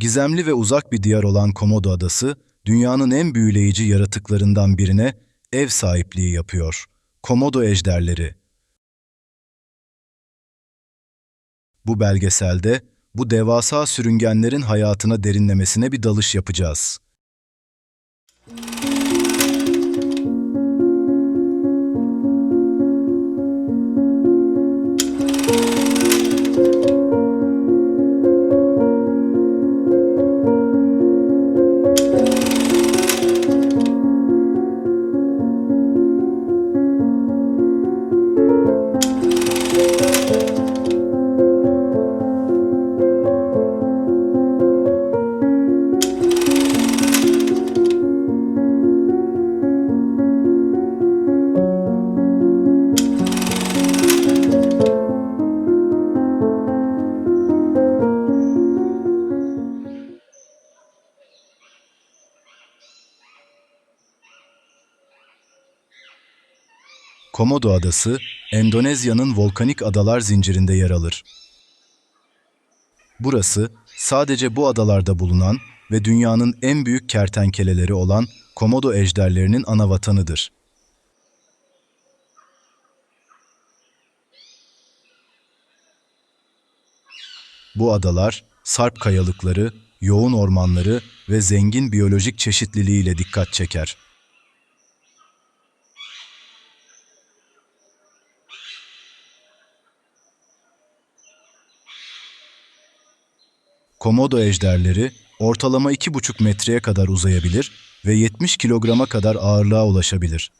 Gizemli ve uzak bir diyar olan Komodo Adası, dünyanın en büyüleyici yaratıklarından birine ev sahipliği yapıyor. Komodo ejderleri. Bu belgeselde bu devasa sürüngenlerin hayatına derinlemesine bir dalış yapacağız. Komodo Adası, Endonezya'nın volkanik adalar zincirinde yer alır. Burası, sadece bu adalarda bulunan ve dünyanın en büyük kertenkeleleri olan Komodo ejderlerinin ana vatanıdır. Bu adalar, sarp kayalıkları, yoğun ormanları ve zengin biyolojik çeşitliliğiyle dikkat çeker. Komodo ejderleri ortalama 2,5 metreye kadar uzayabilir ve 70 kilograma kadar ağırlığa ulaşabilir.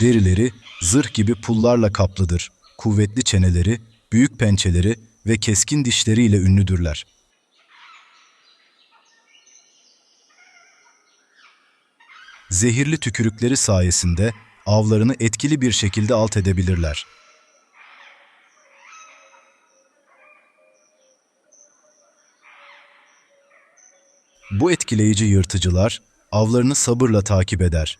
Derileri zırh gibi pullarla kaplıdır. Kuvvetli çeneleri, büyük pençeleri ve keskin dişleriyle ünlüdürler. Zehirli tükürükleri sayesinde avlarını etkili bir şekilde alt edebilirler. Bu etkileyici yırtıcılar avlarını sabırla takip eder.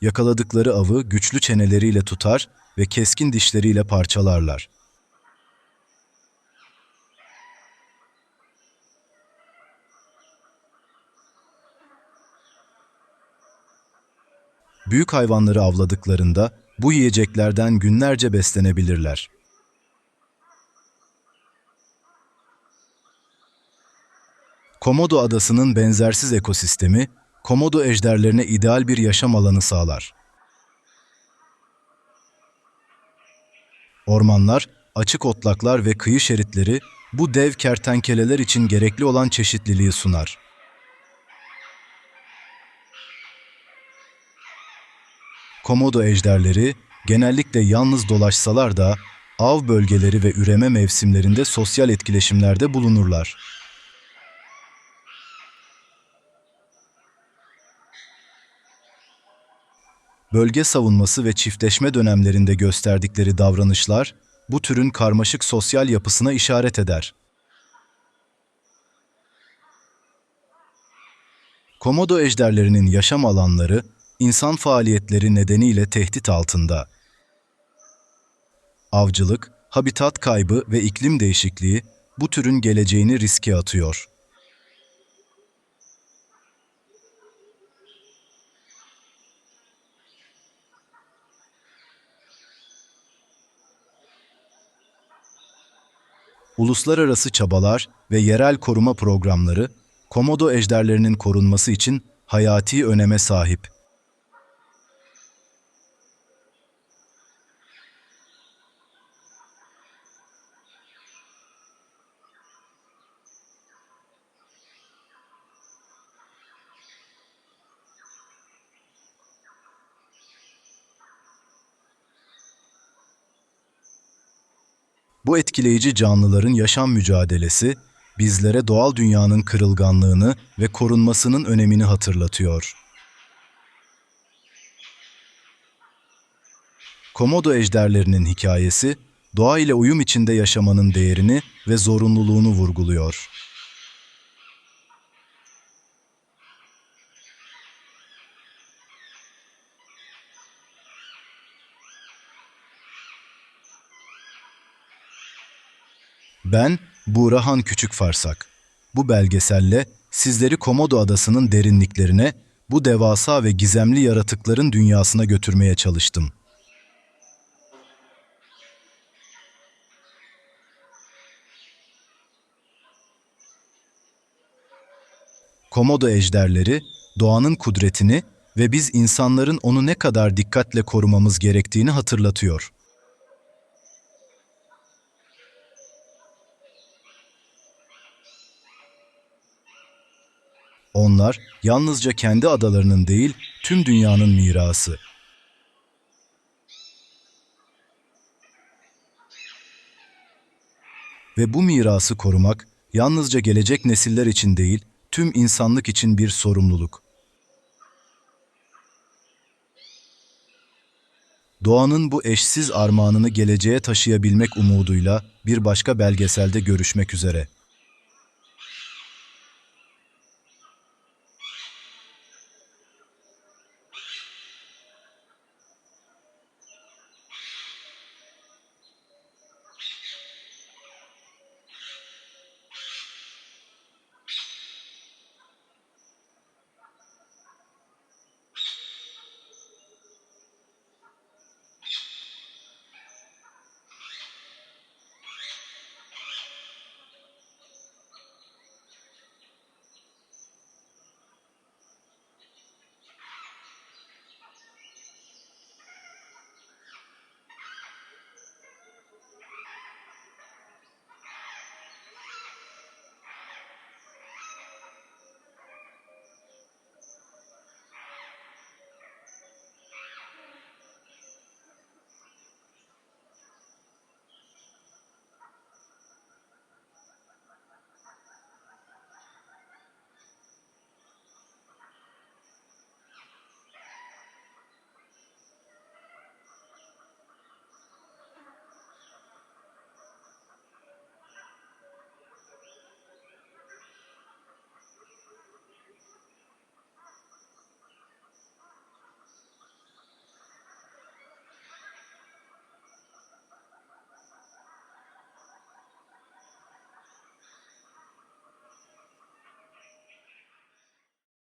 Yakaladıkları avı güçlü çeneleriyle tutar ve keskin dişleriyle parçalarlar. Büyük hayvanları avladıklarında bu yiyeceklerden günlerce beslenebilirler. Komodo adasının benzersiz ekosistemi, komodo ejderlerine ideal bir yaşam alanı sağlar. Ormanlar, açık otlaklar ve kıyı şeritleri bu dev kertenkeleler için gerekli olan çeşitliliği sunar. Komodo ejderleri genellikle yalnız dolaşsalar da av bölgeleri ve üreme mevsimlerinde sosyal etkileşimlerde bulunurlar. Bölge savunması ve çiftleşme dönemlerinde gösterdikleri davranışlar bu türün karmaşık sosyal yapısına işaret eder. Komodo ejderlerinin yaşam alanları insan faaliyetleri nedeniyle tehdit altında. Avcılık, habitat kaybı ve iklim değişikliği bu türün geleceğini riske atıyor. Uluslararası çabalar ve yerel koruma programları komodo ejderlerinin korunması için hayati öneme sahip. Bu etkileyici canlıların yaşam mücadelesi bizlere doğal dünyanın kırılganlığını ve korunmasının önemini hatırlatıyor. Komodo ejderlerinin hikayesi, doğa ile uyum içinde yaşamanın değerini ve zorunluluğunu vurguluyor. Ben Buğrahan Küçük Farsak. Bu belgeselle sizleri Komodo Adası'nın derinliklerine, bu devasa ve gizemli yaratıkların dünyasına götürmeye çalıştım. Komodo ejderleri, doğanın kudretini ve biz insanların onu ne kadar dikkatle korumamız gerektiğini hatırlatıyor. Onlar yalnızca kendi adalarının değil, tüm dünyanın mirası. Ve bu mirası korumak yalnızca gelecek nesiller için değil, tüm insanlık için bir sorumluluk. Doğanın bu eşsiz armağanını geleceğe taşıyabilmek umuduyla bir başka belgeselde görüşmek üzere.